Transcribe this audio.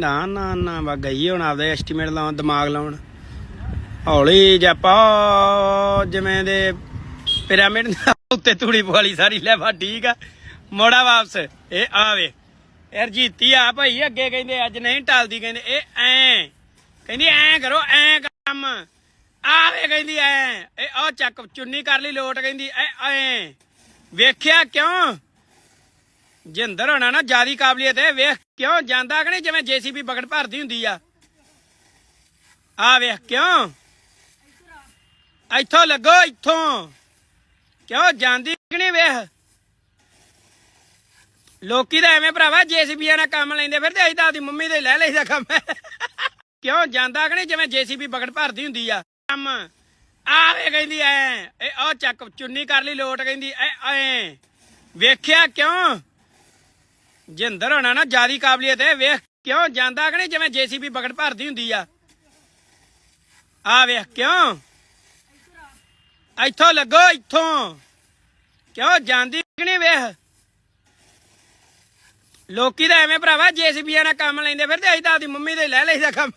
ਨਾ ਨਾ ਨਾ ਵਾ ਗਈ ਹੁਣ ਆਪਦਾ ਐਸਟੀਮੇਟ ਲਾਉਣ, ਦਿਮਾਗ ਲਾਉਣ। ਹੌਲੀ ਜਪਾ ਜਿਵੇਂ ਦੇ ਪਿਰਾਮਿਡ ਉੱਤੇ ਤੂੜੀ ਪਵਾਲੀ ਸਾਰੀ ਲੈ ਵਾ, ਠੀਕ ਆ। ਮੋੜਾ ਵਾਪਸ, ਇਹ ਆਵੇ ਯਾਰ ਜੀਤੀ ਆ ਭਾਈ, ਅੱਗੇ ਕਹਿੰਦੇ ਅੱਜ ਨਹੀਂ, ਟਾਲਦੀ ਕਹਿੰਦੇ, ਇਹ ਐ। ਕਹਿੰਦੀ ਐ ਕਰੋ, ਐ ਕੰਮ। ਆਵੇ ਕਹਿੰਦੀ ਐ। ਇਹ ਆ ਚੱਕ, ਚੁੰਨੀ ਕਰ ਲਈ, ਲੋਟ ਕਹਿੰਦੀ ਐ ਐ। ਵੇਖਿਆ ਕਿਉਂ? ਜਿੰਦਰ ਹੋਣਾ ਨਾ, ਜਿਆਦੀ ਕਾਬਲੀਅਤ ਹੈ, ਵੇਖ ਕਿਉਂ ਜਾਂਦਾ ਕਿ ਨਹੀਂ? ਜਿਵੇਂ ਜੀਸੀਬੀ ਬਗੜ ਭਰਦੀ ਹੁੰਦੀ ਆ। ਆ ਵੇਖ ਕਿਉਂ? ਇੱਥੋਂ ਲੱਗੋ, ਇੱਥੋਂ। ਕਿਉਂ ਜਾਂਦੀ ਕਿ ਨਹੀਂ ਵੇਖ? ਲੋਕੀ ਤਾਂ ਐਵੇਂ ਭਰਾਵਾ, ਜੀਸੀਬੀਆਂ ਨਾਲ ਕੰਮ ਲੈਂਦੇ ਫਿਰਦੇ, ਅਸੀਂ ਤਾਂ ਆਪਦੀ ਮੰਮੀ ਦੇ ਲੈ ਲਈਦਾ ਕੰਮ। ਕਿਉਂ ਜਾਂਦਾ ਕਿ ਨਹੀਂ? ਜਿਵੇਂ ਜੀਸੀਬੀ ਬਗੜ ਭਰਦੀ ਹੁੰਦੀ ਆ। ਕੰਮ। ਆਵੇ ਕਹਿੰਦੀ, ਐ। ਇਹ ਆ ਚੱਕ, ਚੁੰਨੀ ਕਰ ਲਈ, ਲੋਟ ਕਹਿੰਦੀ, ਐ ਐ। ਵੇਖਿਆ ਕਿਉਂ? ਜਿੰਦਰ ਹੋਣਾ ਨਾ, ਜਿਆਦੀ ਕਾਬਲੀਅਤ ਹੈ ਵੇਖ ਕਿਉਂ ਜਾਂਦਾ ਕਿ ਨਹੀਂ? ਜਿਵੇਂ ਜੀਸੀਬੀ ਬਗੜ ਭਰਦੀ ਹੁੰਦੀ ਆ। ਆ ਵੇਖ ਕਿਉਂ? ਇੱਥੋਂ ਲੱਗੋ, ਇੱਥੋਂ। ਕਿਉਂ ਜਾਂਦੀ ਕਿ ਨਹੀਂ ਵੇਖ? ਲੋਕੀ ਤਾਂ ਐਵੇਂ ਭਰਾਵਾ, ਜੀਸੀਬੀਆਂ ਨਾਲ ਕੰਮ ਲੈਂਦੇ ਫਿਰਦੇ, ਅਸੀਂ ਤਾਂ ਆਪਦੀ ਮੰਮੀ ਦੇ ਲੈ ਲਈਦਾ ਕੰਮ।